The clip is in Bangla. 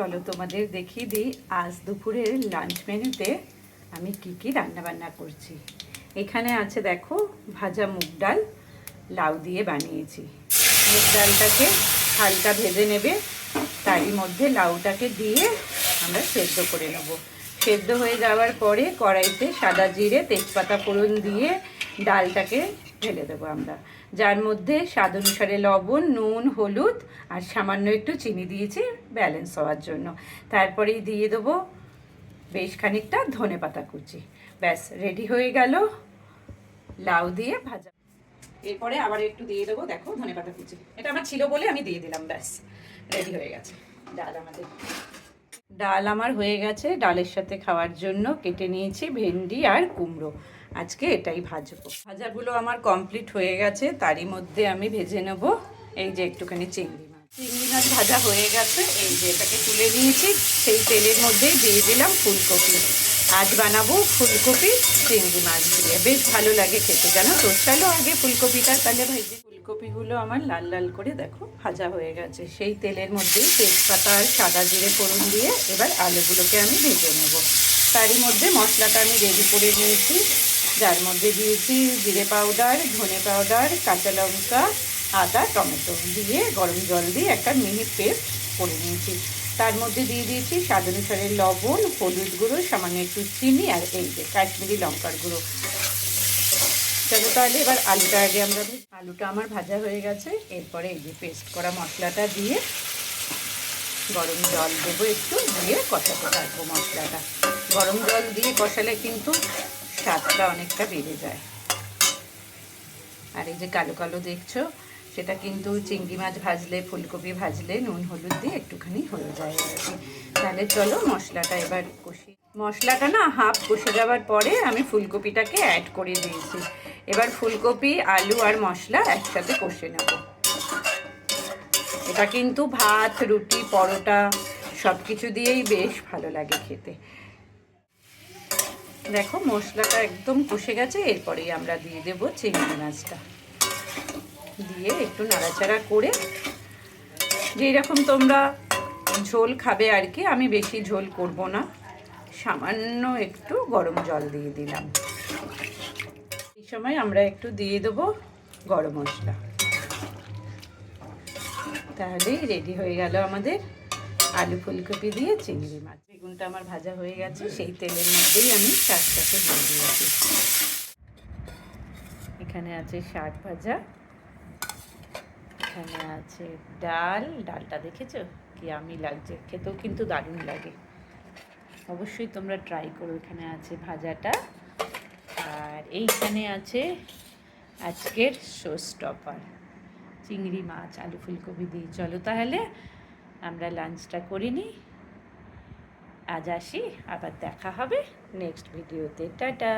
চলো তোমাদের দেখিয়ে দিই, আজ দুপুরের লাঞ্চ মেনুতে আমি কি কি রান্না বান্না করছি। এখানে আছে দেখো, ভাজা মুগ ডাল, লাউ দিয়ে বানিয়েছি। মুগ ডালটাকে হালকা ভেজে নেবে, তারই মধ্যে লাউটাকে দিয়ে আমরা সেদ্ধ করে নেব। সেদ্ধ হয়ে যাওয়ার পরে কড়াইতে সাদা জিরে, তেজপাতা ফোড়ন দিয়ে ডালটাকে ঢেলে দেবো আমরা। যার মধ্যে স্বাদ অনুসারে লবণ, নুন, হলুদ আর সামান্য একটু চিনি দিয়েছি ব্যালেন্স হওয়ার জন্য। তারপরেই দিয়ে দেবো বেশ খানিকটা ধনে পাতা কুচি। ব্যাস, রেডি হয়ে গেল লাউ দিয়ে ভাজা। এরপরে আবার একটু দিয়ে দেবো, দেখো ধনে পাতা কুচি। এটা আমার ছিল বলে আমি দিয়ে দিলাম, ব্যাস, রেডি হয়ে গেছে। ডাল আমাদের। ডাল আমার হয়ে গেছে, ডালের সাথে খাওয়ার জন্য কেটে নিয়েছি ভেন্ডি আর কুমড়ো। আজকে এটাই ভাজবো। ভাজাগুলো আমার কমপ্লিট হয়ে গেছে, তারই মধ্যে আমি ভেজে নেব। এই যে একটুখানি চিংড়ি মাছ। চিংড়ি মাছ ভাজা হয়ে গেছে, এই যে এটাকে তুলে নিয়েছি, সেই তেলের মধ্যেই দিয়ে দিলাম ফুলকপি। আজ বানাবো ফুলকপি চিংড়ি মাছ দিয়ে। বেশ ভালো লাগে খেতে। জানো তো চলো আগে ফুলকপিটা, তাহলে ভেজে। ফুলকপিগুলো আমার লাল লাল করে দেখো ভাজা হয়ে গেছে। সেই তেলের মধ্যেই তেজপাতা আর সাদা জিরে ফোড়ন দিয়ে এবার আলুগুলোকে আমি ভেজে নেব। তারই মধ্যে মশলাটা আমি রেডি করে নিয়েছি। যার মধ্যে দিয়েছি জিরে পাউডার ধনে পাউডার কাঁচা লঙ্কা, আদা, টমেটো দিয়ে গরম জল দিয়ে একটা মিহি পেস্ট করে নিয়েছি। তার মধ্যে দিয়ে দিয়েছি স্বাদ অনুসারে লবণ, হলুদ গুঁড়ো, সামান্য একটু চিনি আর এই যে কাশ্মীরি লঙ্কার গুঁড়ো। চলো তাহলে এবার আলুটা আগে আমরা আলুটা আমার ভাজা হয়ে গেছে। এরপরে এই যে পেস্ট করা মশলাটা দিয়ে গরম জল দেবো একটু, দিয়ে কষাতে থাকব মশলাটা। গরম জল দিয়ে কষালে কিন্তু স্বাদটা অনেকটা বেড়ে যায়। আর এই যে কালো কালো দেখছ, সেটা কিন্তু চিংড়ি মাছ ভাজলে, ফুলকপি ভাজলে, নুন, হলুদ দিয়ে একটুখানি হয়ে যায় আর কি। তাহলে চলো মশলাটা এবার কষি। মশলাটা না হাফ কষে যাওয়ার পরে আমি ফুলকপিটাকে অ্যাড করে দিয়েছি। এবার ফুলকপি, আলু আর মশলা একসাথে কষে নেব। এটা কিন্তু ভাত, রুটি, পরোটা সব কিছু দিয়েই বেশ ভালো লাগে খেতে। দেখো, মশলাটা একদম কষে গেছে, এরপরেই আমরা দিয়ে দেবো চিংড়ি মাছটা। দিয়ে একটু নাড়াচাড়া করে যেই রকম তোমরা ঝোল খাবে আর কি, আমি বেশি ঝোল করব না। সামান্য একটু গরম জল দিয়ে দিলাম। সময় আমরা একটু দিয়ে দেবো গরম মশলা। তাহলেই রেডি হয়ে গেল আমাদের আলু ফুলকপি দিয়ে চিংড়ি মাছ। বেগুনটা আমার ভাজা হয়ে গেছে, সেই তেলের মধ্যেই আমি শাকটাকে দিয়ে দিয়েছি। এখানে আছে শাক ভাজা, এখানে আছে ডাল। ডালটা দেখেছ? কি আমি লাগছে, খেতেও কিন্তু দারুণ লাগে। অবশ্যই তোমরা ট্রাই করো, এখানে আছে ভাজাটা। এইখানে আছে আজকের শো স্টপার চিংড়ি মাছ, আলু ফুলকপি দিয়ে। চলো তাহলে আমরা লাঞ্চটা করে নিই আজ আসি, আবার দেখা হবে নেক্সট ভিডিওতে টাটা!